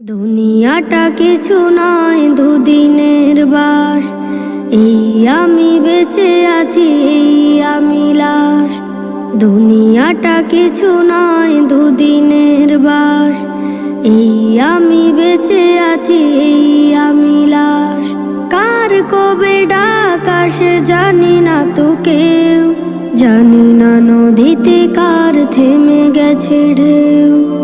দুনিয়াটা কিছু নয়, দুদিনের বাস। এই আমি বেঁচে আছি, এই আমি লাশ। দুনিয়াটা কিছু নয়, দুদিনের বাস। এই আমি বেঁচে আছি, এই আমি লাশ। কার কবে ডাক আসে জানি না তো কেউ। জানি না নদীতে কার থেমে গেছে ঢেউ।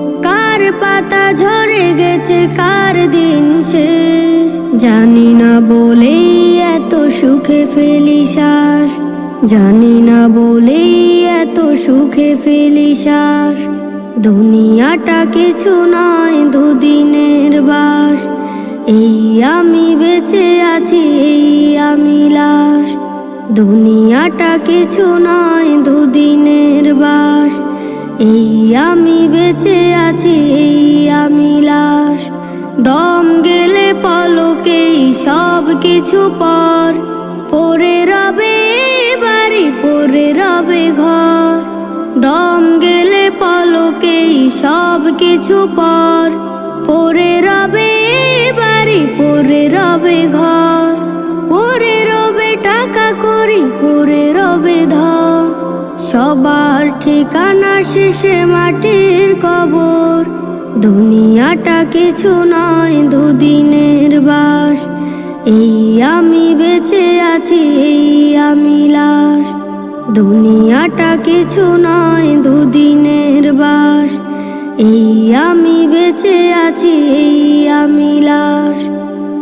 কার পাতা ঝরে গেছে কার দিন শেষ? জানি না বলেই এত সুখে ফেলি শ্বাস। জানি না বলেই এত সুখে ফেলি শ্বাস। দুনিয়াটা কিছু নয়, দুদিনের বাস। এই আমি বেঁচে আছি, এই আমি লাশ। দুনিয়াটা কিছু নয়, দুদিনের বাস। এই আমি বেঁচে আছি সব কিছু পর। পরে রবে বাড়ি, পরে রবে ঘর। দম গেলে পলকেই সব কিছু পর। পরে রবে বাড়ি, পরে রবে ঘর। পরে রবে টাকা করি, পরে রবে ধন সবার ঠিকানা শেষে মাটির কবর। দুনিয়াটা কিছু নয়, দুদিনের বাস। এই আমি বেঁচে আছি, এই আমি লাশ। দুনিয়াটা কিছু নয়, দুদিনের বাস। এই আমি বেঁচে আছি, এই আমি লাশ।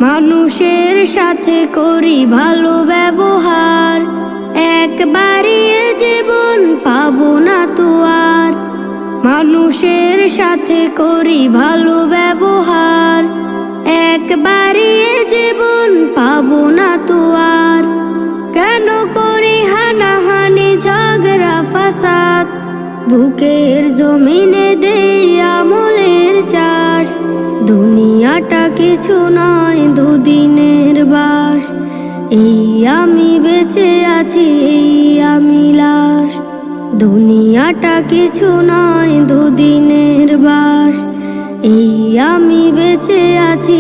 মানুষের সাথে করি ভালো ব্যবহার। একবারই এ জীবন পাবো না তো আর। মানুষের সাথে করি ভালো না তো আর। কেন করি হানাহানি, ঝগড়া, ফাসাদ? বুকের জমিনে দেই আমলের চাষ। দুনিয়াটা কিছু নয়, দুদিনের বাস। এই আমি বেঁচে আছি, এই আমি লাশ। দুনিয়াটা কিছু নয়, দুদিনের বাস। এই আমি বেঁচে আছি